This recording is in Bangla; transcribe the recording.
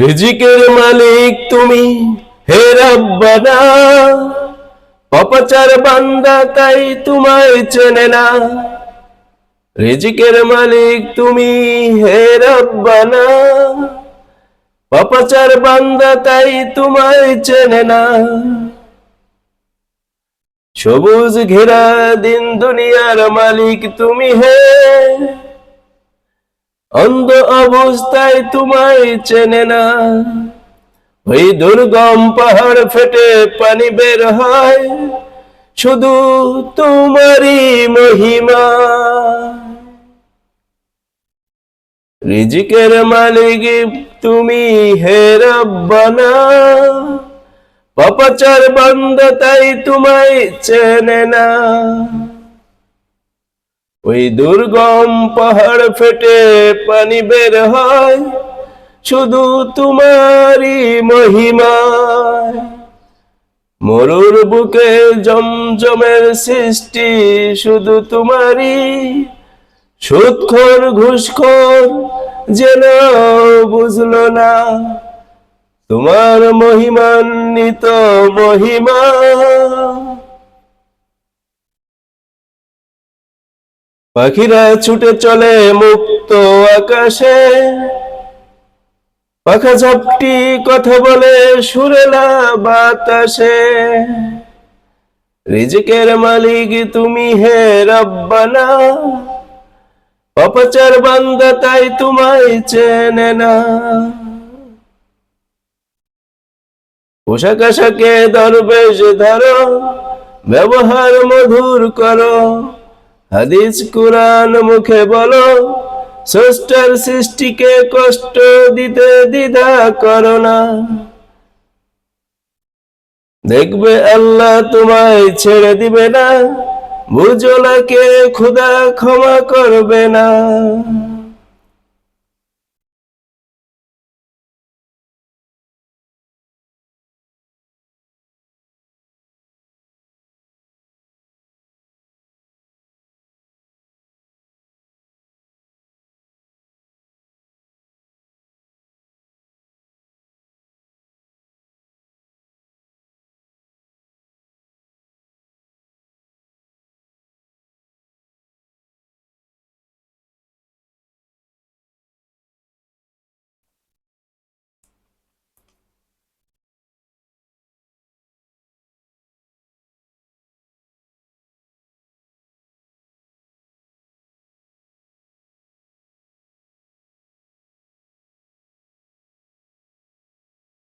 রিজিকের মালিক তুমি, হে রব্বানা। অপচার বান্দা তাই তোমায় চেনে না। রিজিকের মালিক তুমি, হে রব্বানা। অপচার বান্দা তাই তোমায় চেনে না। সবুজ ঘেরা দিন দুনিয়ার মালিক তুমি, হে অন্ধ অবস্থায় তোমায় চেনে না। ওই দুর্গম পাহাড় ফেটে পানি বের হয়। শুধু তোমারই মহিমা। রিজিকের মালিক তুমি হে রব্বানা। পাপাচার বন্ধ তাই তোমায় চেনে না। ওই দুর্গম পাহাড় ফেটে পানি বের হয়, শুধু তোমারই মহিমায়। মরুর বুকে জমজমের সৃষ্টি শুধু তোমারই। সুৎখর ঘুষখোর যেন বুঝলো না, তোমার মহিমান্বিত মহিমা। পাখিরা ছুটে চলে মুক্ত আকাশে। পাখা ঝাপটি কথা বলে সুরেলা বাতাসে। রিজিকের মালিক তুমি হে রব্বানা। অপচার বান্দা তাই তোমায় চেনে না। পোশাক আশাকে দরবেশ ধরো, ব্যবহার মধুর করো। হাদিস কুরআন মুখে বলো, স্রষ্টার সৃষ্টিকে কষ্ট দিতে দ্বিধা করো না। দেখবে আল্লাহ তোমায় ছেড়ে দিবে না, বুঝো না কে খুদা ক্ষমা করবে না।